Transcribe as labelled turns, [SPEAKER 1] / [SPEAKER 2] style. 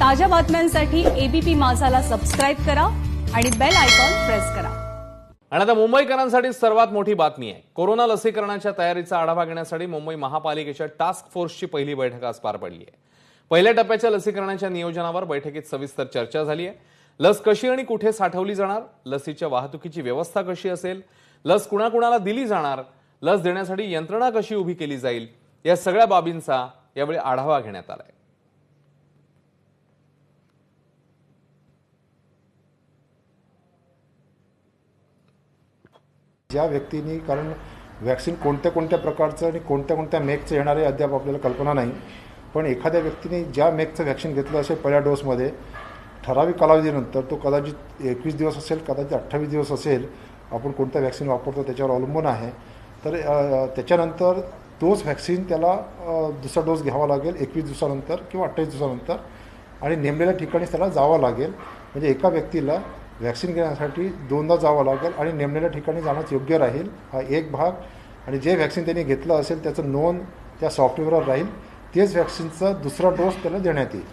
[SPEAKER 1] ताज्या बातम्यांसाठी ABP माझाला subscribe करा आणि बेल आयकॉन प्रेस करा.
[SPEAKER 2] आणि आता मुंबईकरांसाठी सर्वात मोठी बातमी आहे. कोरोना लसीकरणाच्या तयारीचा आढावा घेण्यासाठी मुंबई महापालिकेच्या टास्क फोर्सची पहिली बैठक आज पार पडली आहे. पहिल्या टप्प्याच्या लसीकरणाच्या नियोजनावर बैठकीत सविस्तर चर्चा झाली आहे. लस कशी आणि कुठे साठवली जाणार? लसीच्या वाहतुकीची व्यवस्था कशी असेल? लस कुणाकुणाला दिली जाणार? लस देण्यासाठी यंत्रणा कशी उभी केली जाईल? या सगळ्या बाबींचा यावेळी आढावा घेण्यात आलाय.
[SPEAKER 3] ज्या व्यक्तींनी कारण वॅक्सिन कोणत्या कोणत्या प्रकारचं आणि कोणत्या कोणत्या मेकचं येणार आहे अद्याप आपल्याला कल्पना नाही. पण एखाद्या व्यक्तीने ज्या मेकचं वॅक्सिन घेतलं असेल पहिल्या डोसमध्ये ठराविक कालावधीनंतर तो कदाचित एकवीस दिवस असेल कदाचित अठ्ठावीस दिवस असेल आपण कोणतं वॅक्सिन वापरतो त्याच्यावर अवलंबून आहे. तर त्याच्यानंतर तोच व्हॅक्सिन त्याला दुसरा डोस घ्यावा लागेल एकवीस दिवसानंतर किंवा अठ्ठावीस दिवसानंतर. आणि नेमलेल्या ठिकाणी त्याला जावं लागेल. म्हणजे एका व्यक्तीला व्हॅक्सिन घेण्यासाठी दोनदा जावं लागेल आणि नेमलेल्या ठिकाणी जाणंच योग्य राहील हा एक भाग. आणि जे व्हॅक्सिन त्यांनी घेतलं असेल त्याचं नोंद त्या सॉफ्टवेअरवर राहील. तेच व्हॅक्सिनचा दुसरा डोस त्याला देण्यात येईल.